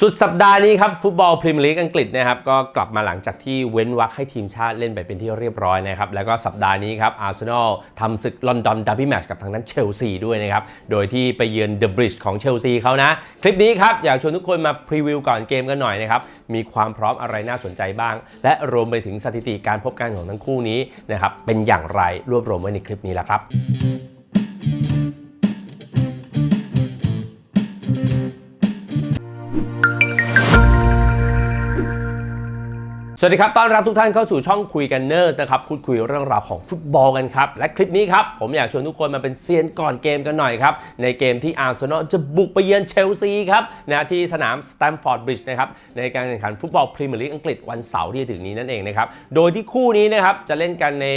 สุดสัปดาห์นี้ครับฟุตบอลพรีเมียร์ลีกอังกฤษนะครับก็กลับมาหลังจากที่เว้นวรรคให้ทีมชาติเล่นไปเป็นที่เรียบร้อยนะครับแล้วก็สัปดาห์นี้ครับอาร์เซนอลทำศึกลอนดอนดับบี้แมตช์กับทางนั้นเชลซีด้วยนะครับโดยที่ไปเยือนเดอะบริดจ์ของเชลซีเขานะ คลิปนี้ครับ อยากชวนทุกคนมาพรีวิวก่อนเกมกันหน่อยนะครับมีความพร้อมอะไรน่าสนใจบ้าง และรวมไปถึงสถิติการพบกันของทั้งคู่นี้นะครับเป็นอย่างไรรวบรวมไว้ในคลิปนี้แล้วครับ สวัสดีครับ ต้อนรับทุกท่านเข้าสู่ช่องคุยกันเนอร์นะครับพูดคุยเรื่องราวของฟุตบอลกันครับ และคลิปนี้ครับ ผมอยากชวนทุกคนมาเป็นเซียนก่อนเกมกันหน่อยครับ ในเกมที่อาร์เซนอลจะบุกไปเยือนเชลซีครับนะที่สนามสแตมฟอร์ดบริดจ์นะครับ ในการแข่งขันฟุตบอลพรีเมียร์ลีกอังกฤษวันเสาร์ที่ถึงนี้นั่นเองนะครับ โดยที่คู่นี้นะครับจะเล่นกันใน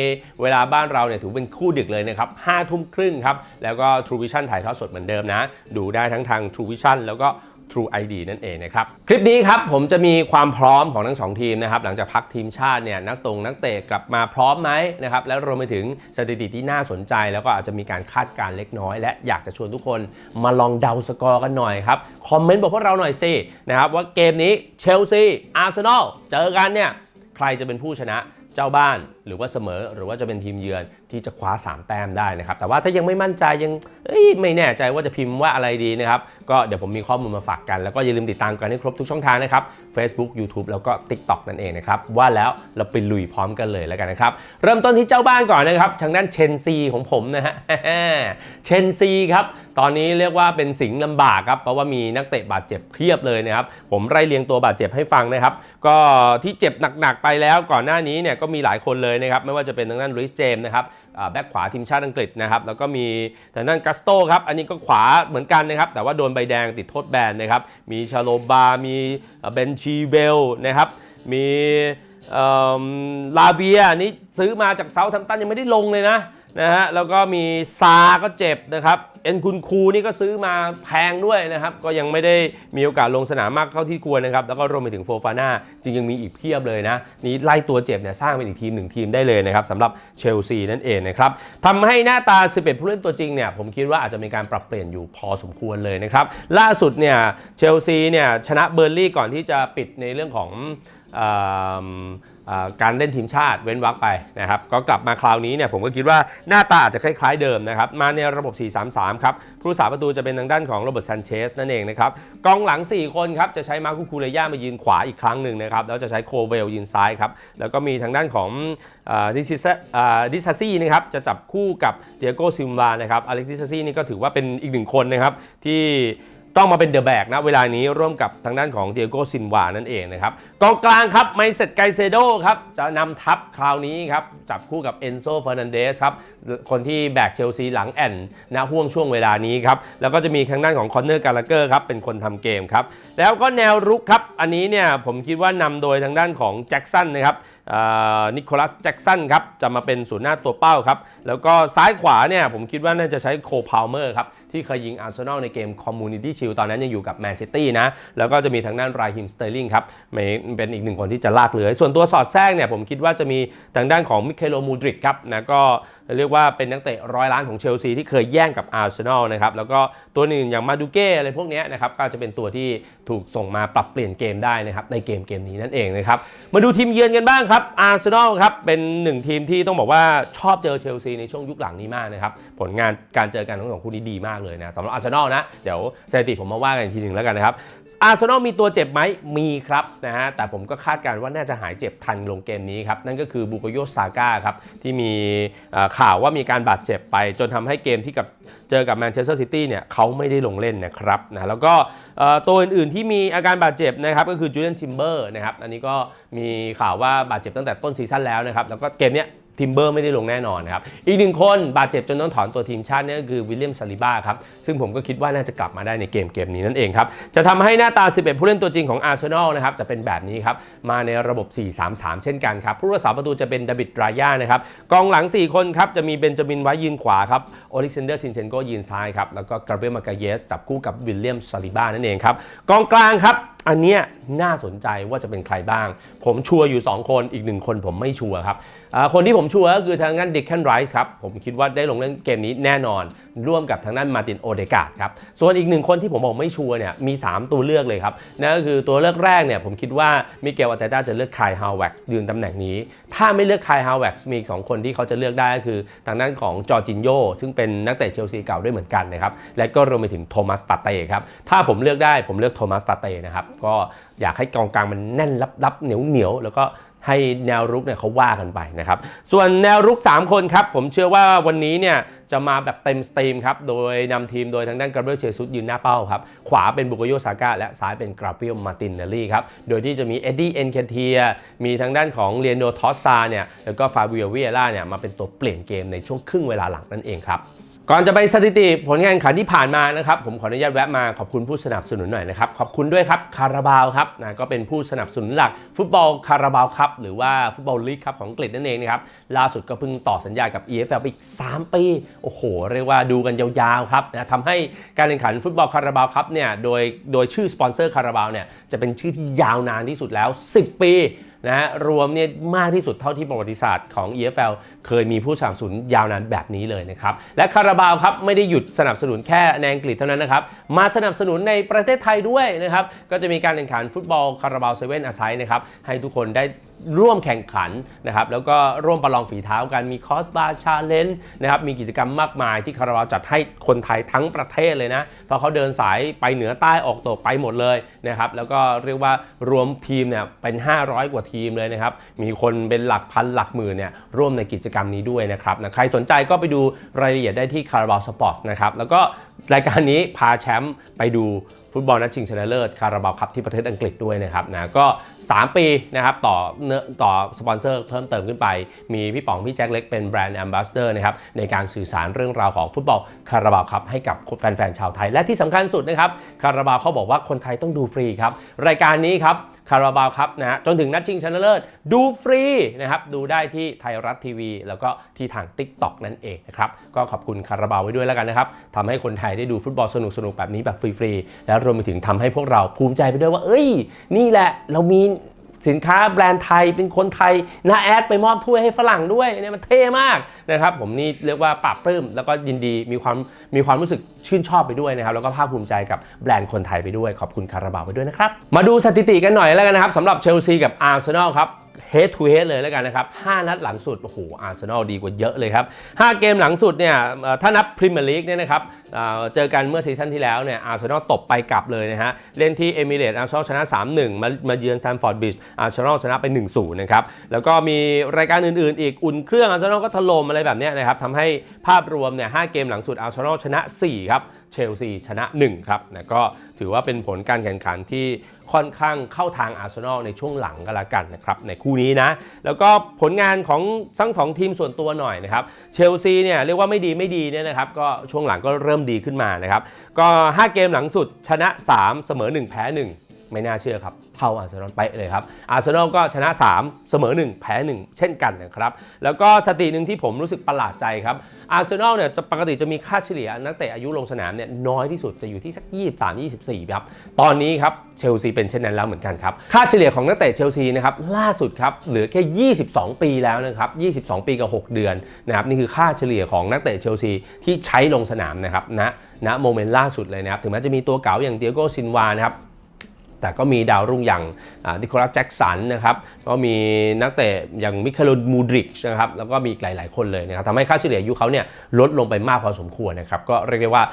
เวลาบ้านเราเนี่ยถือเป็นคู่ดึกเลยนะครับห้าทุ่มครึ่งครับแล้วก็ True Vision ถ่ายทอดสดเหมือนเดิมนะ ดูได้ทั้งทาง True Vision แล้วก็ True ID นั่นเองนะครับ คลิปนี้ครับผมจะมีความพร้อมของทั้ง 2 ทีมนะครับหลังจากพักทีมชาติเนี่ยนักตรงนักเตะกลับมาพร้อมไหมนะครับและรวมไปถึงสถิติที่น่าสนใจ แล้วก็อาจจะมีการคาดการณ์เล็กน้อย และอยากจะชวนทุกคนมาลองเดาสกอร์กันหน่อยครับคอมเมนต์บอกพวกเราหน่อยสินะครับว่าเกมนี้เชลซีอาร์เซนอลเจอกันเนี่ยใครจะเป็นผู้ชนะเจ้าบ้านหรือว่าเสมอหรือว่าจะเป็นทีมเยือน ที่จะคว้า 3 แต้มได้นะครับ แต่ว่าถ้ายังไม่มั่นใจยังไม่แน่ใจว่าจะพิมพ์ว่าอะไรดีนะครับ ก็เดี๋ยวผมมีข้อมูลมาฝากกัน แล้วก็อย่าลืมติดตามกันให้ครบทุกช่องทางนะครับ Facebook YouTube แล้วก็ TikTok นั่นเองนะครับ ว่าแล้วเราไปลุยพร้อมกันเลยแล้วกันนะครับ เริ่มต้นที่เจ้าบ้านก่อนนะครับทางด้านเชนซีของผมนะฮะเชนซีครับตอนนี้เรียกว่าเป็นสิงห์ลำบากครับเพราะว่ามีนักเตะบาดเจ็บเพียบเลยนะครับผมไล่เรียงตัวบาดเจ็บให้ฟังนะครับ ก็ที่เจ็บหนักๆไปแล้วก่อนหน้านี้เนี่ยก็มีหลายคนเลยนะครับไม่ว่าจะเป็นทางด้านลุยส์เจมส์นะครับ แบ็คขวาทีมชาติอังกฤษนะครับแล้วก็มีทางด้านกัสโตครับอันนี้ก็ขวาเหมือนกันนะครับแต่ว่าโดนใบแดงติดโทษแบนนะครับมีชาโลบา มีเบนชีเวลนะครับมีลาเวียนี้ซื้อมาจากเซาท์แฮมตันยังไม่ได้ลงเลยนะ นะฮะแล้วก็มีซาก็เจ็บนะครับเอ็นคุณคูนี่ก็ซื้อมาแพงด้วยนะครับ ก็ยังไม่ได้มีโอกาสลงสนามมากเท่าที่ควรนะครับ แล้วก็รวมไปถึงโฟฟาน่าจริงยังมีอีกเพียบเลยนะ นี่ไล่ตัวเจ็บเนี่ยสร้างเป็นอีกทีมหนึ่งทีมได้เลยนะครับสำหรับเชลซีนั่นเองนะครับทำให้หน้าตา 11 ผู้เล่นตัวจริงเนี่ยผมคิดว่าอาจจะมีการปรับเปลี่ยนอยู่พอสมควรเลยนะครับล่าสุดเนี่ยเชลซีเนี่ยชนะเบอร์ลี่ก่อนที่จะปิดในเรื่องของ การเล่นทีมชาติเว้นวรรคไปนะครับก็กลับมาคราวนี้เนี่ยผมก็คิดว่าหน้าตาอาจจะคล้ายๆเดิมนะครับมาในระบบ 4-3-3 ครับผู้รักษาประตูจะเป็นทางด้านของโรเบิร์ตซันเชสนั่นเองนะครับกองหลัง 4 คนครับจะใช้มาคูคูเรย่ามายืนขวาอีกครั้งหนึ่งนะครับแล้วจะใช้โคเวลยืนซ้ายครับแล้วก็มีทางด้านของดิซิดิซาซี่นะครับจะจับคู่กับเดียโก้ซิมวานะครับอเล็กดิซาซี่นี่ก็ถือว่าเป็นอีกหนึ่งคนนะครับที่ ต้องมาเป็นเดอะแบกนะเวลานี้ร่วมกับทางด้านของเดียโกซินวานั่นเองนะครับกองกลางครับไมเซตไกเซโดครับจะนำทัพคราวนี้ครับจับคู่กับเอนโซเฟอร์นันเดสครับคนที่แบกเชลซีหลังแอนนะห่วงช่วงเวลานี้ครับแล้วก็จะมีทางด้านของคอนเนอร์กาลาเกอร์ครับเป็นคนทำเกมครับแล้วก็แนวรุกครับอันนี้เนี่ยผมคิดว่านำโดยทางด้านของแจ็กสันนะครับ นิโคลัสแจ็กสันครับจะมาเป็นศูนย์หน้าตัวเป้าครับ แล้วก็ซ้ายขวาเนี่ยผมคิดว่าน่าจะใช้โคพาวเมอร์ครับ ที่เคยยิงอาร์เซนอลในเกมคอมมูนิตี้ชิลตอนนั้นยังอยู่กับแมนซิตี้นะ แล้วก็จะมีทางด้านไรฮิมสเตอร์ลิงครับเป็นอีกหนึ่งคนที่จะลากเลื้อยส่วนตัวสอดแทรกเนี่ยผมคิดว่าจะมีทางด้านของมิเคโลมูดริกครับนะก็ เรียกว่าเป็นนักเตะร้อยล้านของเชลซีที่เคยแย่งกับอาร์เซนอลนะครับแล้วก็ตัวหนึ่งอย่างมาดูเก้อะไรพวกนี้นะครับก็จะเป็นตัวที่ถูกส่งมาปรับเปลี่ยนเกมได้นะครับในเกมเกมนี้นั่นเองนะครับมาดูทีมเยือนกันบ้างครับอาร์เซนอลครับเป็นหนึ่งทีมที่ต้องบอกว่าชอบเจอเชลซีในช่วงยุคหลังนี้มากนะครับผลงานการเจอกันของสองคู่นี้ดีมากเลยนะสำหรับอาร์เซนอลนะเดี๋ยวสถิติผมมาว่ากันอีกทีหนึ่งแล้วกันนะครับอาร์เซนอลมีตัวเจ็บไหมมีครับนะฮะแต่ผมก็คาดการณ์ว่าน่าจะหายเจ็บทันลงเกมนี้ครับนั่นก็คือบูโกโยซาก้าครับที่มีเข่าวว่ามีการบาดเจ็บไป จนทำให้เกมที่กับเจอกับแมนเชสเตอร์ซิตี้เนี่ยเขาไม่ได้ลงเล่นนะครับนะแล้วก็เอ่อตัวอื่นๆที่มีอาการบาดเจ็บนะครับก็คือจูเลียนทิมเบอร์นะครับอันนี้ก็มีข่าวว่าบาดเจ็บตั้งแต่ต้นซีซั่นแล้วนะครับแล้วก็เกมเนี้ย ทิมเบอร์ไม่ได้ลงแน่นอนนะครับ อีกหนึ่งคนบาดเจ็บจนต้องถอนตัวทีมชาตินี่ก็คือวิลเลียมซาลิบ้าครับ ซึ่งผมก็คิดว่าน่าจะกลับมาได้ในเกมเกมนี้นั่นเองครับ จะทำให้หน้าตา 11 ผู้เล่นตัวจริงของอาร์เซนอลนะครับจะเป็นแบบนี้ครับ มาในระบบ 4-3-3 เช่นกันครับ ผู้รักษาประตูจะเป็นดาบิดรายานะครับ กองหลัง 4 คนครับจะมีเบนจามินไว้ยืนขวาครับโอเล็กซานเดอร์ซินเชนโกยืนซ้ายครับแล้วก็กราเบรียลมากเยสจับคู่กับวิลเลียมซาลิบ้านั่นเองครับกองกลางครับ อันเนี้ยน่าสนใจว่าจะเป็นใครบ้าง ผมชัวร์อยู่ 2 คนอีก1คนผมไม่ชัวร์ครับ คนที่ผมชัวร์ก็คือทางด้านดิคแคนไรส์ครับ ผมคิดว่าได้ลงเล่นเกมนี้แน่นอน ร่วมกับทางด้านมาตินโอเดกาดครับ ส่วนอีกหนึ่งคนที่ผมบอกไม่ชัวร์เนี่ยมี 3 ตัวเลือกเลยครับ นั่นก็คือตัวเลือกแรกเนี่ยผมคิดว่ามิเกลอาร์เตต้าจะเลือกคายฮาวเว็กซ์ยืนตำแหน่งนี้ ถ้าไม่เลือกคายฮาวเว็กซ์มีอีกสองคนที่เขาจะเลือกได้ก็คือทางด้านของจอร์จินโยซึ่งเป็นนักเตะเชลซีเก่าด้วยเหมือนกันนะครับและก็รวมไปถึงโทมัสปาเต้ครับถ้าผมเลือกได้ผมเลือกโทมัสปาเต้นะครับก็อยากให้กองกลางมันแน่นลับๆเหนียวๆแล้วก็ให้แนวรุกเนี่ยเขาว่ากันไปนะครับ ส่วนแนวรุก 3 คนครับ ผมเชื่อว่าวันนี้เนี่ยจะมาแบบเต็มสตรีมครับ โดยนำทีมโดยทางด้านกราเบียลเชซุสยืนหน้าเป้าครับ ขวาเป็นบุกโยซาก้าและซ้ายเป็นกราเบียลมาตินเนลลี่ครับ โดยที่จะมีเอ็ดดี้เอนเคเทียมีทางด้านของเรียนโดทอสซาเนี่ยแล้วก็ฟาเบิโอวิเอล่าเนี่ยมาเป็นตัวเปลี่ยนเกมในช่วงครึ่งเวลาหลังนั่นเองครับ ก่อนจะไปสถิติผลงานแข่งขันที่ผ่านมานะครับ ผมขออนุญาตแวะมาขอบคุณผู้สนับสนุนหน่อยนะครับ ขอบคุณด้วยครับคาราบาวครับนะก็เป็นผู้สนับสนุนหลัก ฟุตบอลคาราบาวครับหรือว่าฟุตบอลลีกครับของอังกฤษนั่นเองนะครับล่าสุดก็เพิ่งต่อสัญญากับ EFL อีก 3 ปี โอ้โห เรียกว่าดูกันยาวๆครับนะทำให้การแข่งขันฟุตบอลคาราบาวครับเนี่ยโดยโดยชื่อสปอนเซอร์คาราบาวเนี่ยจะเป็นชื่อที่ยาวนานที่สุดแล้ว 10 ปี นะฮะรวมเนี่ยมากที่สุดเท่าที่ประวัติศาสตร์ของ EFL เคยมีผู้สนับสนุนยาวนานแบบนี้เลยนะครับ และคาราบาวครับไม่ได้หยุดสนับสนุนแค่ในอังกฤษเท่านั้นนะครับ มาสนับสนุนในประเทศไทยด้วยนะครับ ก็จะมีการแข่งขันฟุตบอลคาราบาวเซเว่นอาไซนะครับให้ทุกคนได้ ร่วมแข่งขันนะครับแล้วก็ร่วมประลองฝีเท้ากันมีคอสบาร์ชาเลนจ์นะครับมีกิจกรรมมากมายที่คาราบาวจัดให้คนไทยทั้งประเทศเลยนะเพราะเขาเดินสายไปเหนือใต้ออกตกไปหมดเลยนะครับแล้วก็เรียกว่ารวมทีมเนี่ยเป็น 500 กว่าทีมเลยนะครับมีคนเป็นหลักพันหลักหมื่นเนี่ยร่วมในกิจกรรมนี้ด้วยนะครับนะใครสนใจก็ไปดูรายละเอียดได้ที่คาราบาวสปอร์ตนะครับแล้วก็รายการนี้พาแชมป์ไปดู ฟุตบอลนัดชิงชนะเลิศคาราบาวคัพที่ประเทศอังกฤษด้วยนะครับนะก็ 3 ปีนะครับต่อเนื้อต่อสปอนเซอร์เพิ่มเติมขึ้นไป มีพี่ป๋องพี่แจ็คเล็กเป็นแบรนด์แอมบาสเดอร์นะครับในการสื่อสารเรื่องราวของฟุตบอลคาราบาวคัพให้กับแฟนๆชาวไทย และที่สำคัญสุดนะครับคาราบาวเขาบอกว่าคนไทยต้องดูฟรีครับรายการนี้ครับ คาราบาวครับนะฮะจนถึงนัดชิงชนะเลิศดูฟรีนะครับดูได้ที่ไทยรัฐทีวี แล้วก็ที่ทาง Tik t o อกนั่นเองนะครับก็ขอบคุณคาราบาวไว้ด้วยแล้วกันนะครับทำให้คนไทยได้ดูฟุตบอลสนุกๆแบบนี้แบบฟรีๆแล้วรวมไปถึงทำให้พวกเราภูมิใจไปด้วยว่า เอ้ย นี่แหละเรามี สินค้าแบรนด์ไทยเป็นคนไทยนาแอดไปมอบถ้วยให้ฝรั่งด้วยเนี่ยมันเท่มากนะครับผมนี่เรียกว่าปรับปลื้มแล้วก็ยินดีมีความมีความรู้สึกชื่นชอบไปด้วยนะครับแล้วก็ภาคภูมิใจกับแบรนด์คนไทยไปด้วยขอบคุณคาราบาวไปด้วยนะครับมาดูสถิติกันหน่อยแล้วกันนะครับสำหรับเชลซีกับอาร์เซนอลครับ head to head เลยแล้วกันนะครับ 5 นัดหลังสุด โอ้โห อาร์เซนอลดีกว่าเยอะเลยครับ 5 เกมหลังสุดเนี่ย ถ้านับพรีเมียร์ลีกเนี่ยนะครับ เจอกันเมื่อซีซั่นที่แล้วเนี่ย อาร์เซนอลตบไปกลับเลยนะฮะ เล่นที่เอมิเรตอาร์เซนอลชนะ 3-1 มามาเยือนแซมฟอร์ดบิช อาร์เซนอลชนะไป 1-0 นะครับ แล้วก็มีรายการอื่นๆ อีก อุ่นเครื่องอาร์เซนอลก็ถล่มอะไรแบบเนี้ยนะครับทำให้ภาพรวมเนี่ย 5 เกมหลังสุดอาร์เซนอลชนะ 4 ครับ เชลซีชนะ 1 ครับนะก็ถือว่าเป็นผลการแข่งขันที่ค่อนข้างเข้าทางอาร์เซนอลในช่วงหลังก็แล้วกันนะครับในคู่นี้นะ แล้วก็ผลงานของทั้งสองทีมส่วนตัวหน่อยนะครับเชลซีเนี่ยเรียกว่าไม่ดีไม่ดีเนี่ยนะครับก็ช่วงหลังก็เริ่มดีขึ้นมานะครับก็ 5 เกมหลังสุดชนะ 3 เสมอ 1 แพ้ 1 ไม่น่าเชื่อครับ เท่าอาร์เซนอลไปเลยครับ อาร์เซนอลก็ชนะ 3 เสมอ 1 แพ้ 1 เช่นกันนะครับ แล้วก็สติหนึ่งที่ผมรู้สึกประหลาดใจครับ อาร์เซนอลเนี่ยจะปกติจะมีค่าเฉลี่ยนักเตะอายุลงสนามเนี่ยน้อยที่สุดจะอยู่ที่สัก 23 24 ครับ ตอนนี้ครับเชลซีเป็นเช่นนั้นแล้วเหมือนกันครับ ค่าเฉลี่ยของนักเตะเชลซีนะครับล่าสุดครับเหลือแค่ 22 ปีแล้วนะครับ 22 ปีกับ 6 เดือนนะครับนี่คือค่าเฉลี่ยของนักเตะเชลซีที่ใช้ลงสนามนะครับณณโมเมนต์ล่าสุดเลยนะครับถึงแม้จะมีตัวเก่าอย่างเดียโกซินวานะครับ แต่ก็มีดาวรุ่งอย่างดิโคลัสแจ็กสันนะครับก็มีนักเตะอย่างมิคาโลมูดริกนะครับแล้วก็มีอีกหลาย ๆ คนเลยนะครับทำให้ค่าเฉลี่ยอายุเขาเนี่ยลดลงไปมากพอสมควรนะครับก็เรียกได้ว่า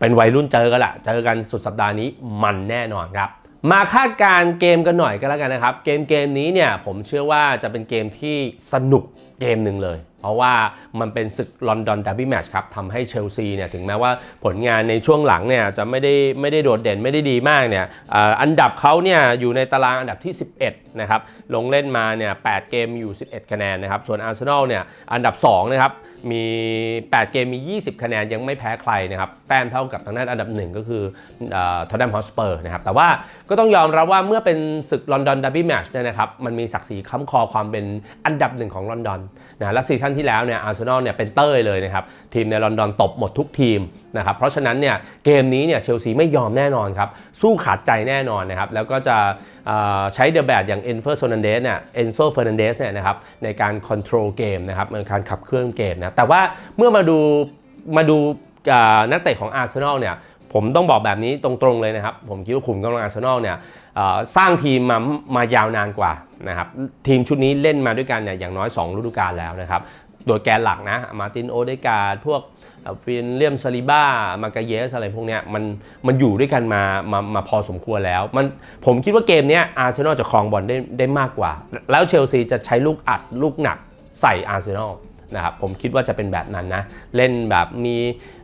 เป็นวัยรุ่นเจอกันละเจอกันสุดสัปดาห์นี้มันแน่นอนครับมาคาดการ์เกมกันหน่อยก็แล้วกันนะครับ เกมเกมนี้เนี่ยผมเชื่อว่าจะเป็นเกมที่สนุกเกมหนึ่งเลยเพราะว่ามันเป็นศึกลอนดอนด r ร์บี้แมชครับทำให้เชลซีเนี่ยถึงแม้ว่าผลงานในช่วงหลังเนี่ยจะไม่ได้ไม่ได้โดดเด่นไม่ได้ดีมากเนี่ยอันดับเขาเนี่ยอยู่ในตารางอันดับที่ 11 นะครับ ลงเล่นมาเนี่ย8เกมอยู่ 11 คะแนนนะครับ ส่วนอาร์เซนอลเนี่ยอันดับ 2 นะครับ มี 8 เกมมี 20 คะแนนยังไม่แพ้ใครนะครับ แต้มเท่ากับทางด้านอันดับหนึ่งก็คือทอตแนมฮอสเปอร์นะครับ แต่ว่าก็ต้องยอมรับว่าเมื่อเป็นศึกลอนดอนด r ร์บี้แมชเนี่ยนะครับมันมีศักดิ์ศรีค้ำคอความเป็นอันดับหนึ่งของลอนดอนนะและซีซั่นที่แล้วเนี่ยอาร์เซนอลเนี่ยเป็นเต้ยเลยนะครับทีมในลอนดอนตบหมดทุกทีมนะครับเพราะฉะนั้นเนี่ยเกมนี้เนี่ยเชลซีไม่ยอมแน่นอนครับสู้ขาดใจแน่นอนนะครับแล้วก็จะใช้เดอะแบดอย่างเอนเฟอร์โซนันเดสเนี่ยเอนโซเฟอร์นันเดสเนี่ยนะครับในการคอนโทรลเกมนะครับในการขับเคลื่อนเกมนะแต่ว่าเมื่อมาดูมาดูนักเตะของอาร์เซนอลเนี่ยผมต้องบอกแบบนี้ตรงๆเลยนะครับ ผมคิดว่าขุมกำลังอาร์เซนอลเนี่ย สร้างทีมมามายาวนานกว่านะครับทีมชุดนี้เล่นมาด้วยกันเนี่ยอย่างน้อย 2 ฤดูกาลแล้วนะครับโดยแกนหลักนะมาตินโอเดการ์ดพวกฟินเลียมซาลิบ้ามากาเยสอะไรพวกเนี้ยมันมันอยู่ด้วยกันมามามาพอสมควรแล้วมันผมคิดว่าเกมนี้อาร์เซนอลจะครองบอลได้ได้มากกว่า แล้วเชลซีจะใช้ลูกอัดลูกหนักใส่อาร์เซนอล นะครับผมคิดว่าจะเป็นแบบนั้นนะเล่นแบบมี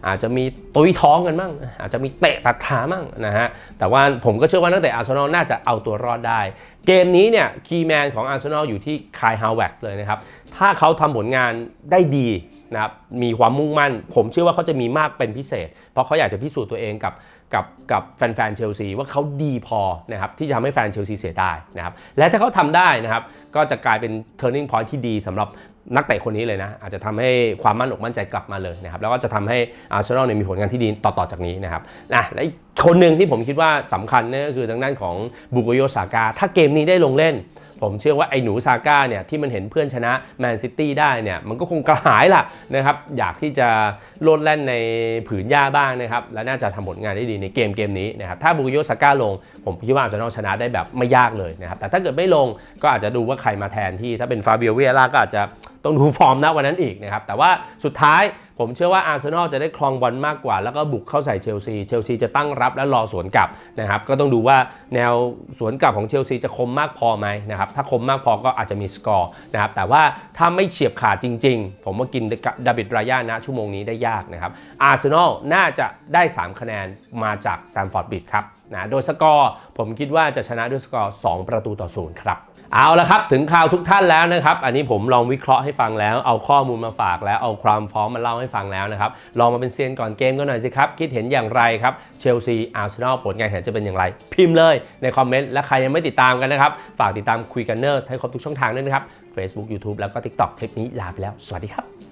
อาจจะมีตุยท้องกันมั่งอาจจะมีเตะตัดขามั่งนะฮะแต่ว่าผมก็เชื่อว่านักเตะอาร์เซนอลน่าจะเอาตัวรอดได้ เกมนี้เนี่ยคีย์แมนของอาร์เซนอลอยู่ที่คายฮาวเว็กซ์เลยนะครับถ้าเขาทำผลงานได้ดีนะครับมีความมุ่งมั่น ผมเชื่อว่าเขาจะมีมากเป็นพิเศษ เพราะเขาอยากจะพิสูจน์ตัวเองกับกับกับแฟนๆเชลซีว่าเขาดีพอนะครับที่จะทำให้แฟนเชลซีเสียได้นะครับและถ้าเขาทำได้นะครับก็จะกลายเป็น turning point ที่ดีสำหรับ นักเตะคนนี้เลยนะ อาจจะทำให้ความมั่นอกมั่นใจกลับมาเลยนะครับแล้วก็จะทำให้อาร์เซนอลเนี่ยมีผลงานที่ดีต่อๆจากนี้นะครับนะและอีก คนหนึ่งที่ผมคิดว่าสำคัญนี่ก็คือทางด้านของบุโกโยซาก้าถ้าเกมนี้ได้ลงเล่น ผมเชื่อว่าไอ้หนูซาก้าเนี่ยที่มันเห็นเพื่อนชนะแมนซิตี้ได้เนี่ยมันก็คงกระหายล่ะนะครับอยากที่จะโลดแล่นในผืนหญ้าบ้างนะครับและน่าจะทำผลงานได้ดีในเกมเกมนี้นะครับถ้าบุกโยซาก้าลง ผมคิดว่าอาร์เซนอลชนะได้แบบไม่ยากเลยนะครับแต่ถ้าเกิดไม่ลงก็อาจจะดูว่าใครมาแทนที่ถ้าเป็นฟาเบียเวียร่าก็อาจจะต้องดูฟอร์มนะวันนั้นอีกนะครับแต่ว่าสุดท้าย ผมเชื่อว่าอาร์เซนอลจะได้ครองบอลมากกว่า แล้วก็บุกเข้าใส่เชลซีเชลซีจะตั้งรับและรอสวนกลับนะครับก็ต้องดูว่าแนวสวนกลับของเชลซีจะคมมากพอไหมนะครับถ้าคมมากพอก็อาจจะมีสกอร์นะครับแต่ว่าถ้าไม่เฉียบขาดจริง ๆ ผมว่ากินดาบิดรายานะชั่วโมงนี้ได้ยากนะครับอาร์เซนอลน่าจะได้ 3 คะแนนมาจากแซมฟอร์ดบิดครับนะโดยสกอร์ผมคิดว่าจะชนะด้วยสกอร์ 2 ประตูต่อศูนย์ครับ เอาละครับถึงข่าวทุกท่านแล้วนะครับ อันนี้ผมลองวิเคราะห์ให้ฟังแล้ว เอาข้อมูลมาฝากแล้วเอาความพร้อมมาเล่าให้ฟังแล้วนะครับ ลองมาเป็นเซียนก่อนเกมกันหน่อยสิครับ คิดเห็นอย่างไรครับเชลซีอาร์เซนอลผลการแข่งจะเป็นอย่างไร พิมพ์เลยในคอมเมนต์และใครยังไม่ติดตามกันนะครับ ฝากติดตามคุยกันเนอร์ให้ครบทุกช่องทางด้วยนะครับ Facebook YouTube แล้วก็ TikTok คลิปนี้ลาไปแล้ว สวัสดีครับ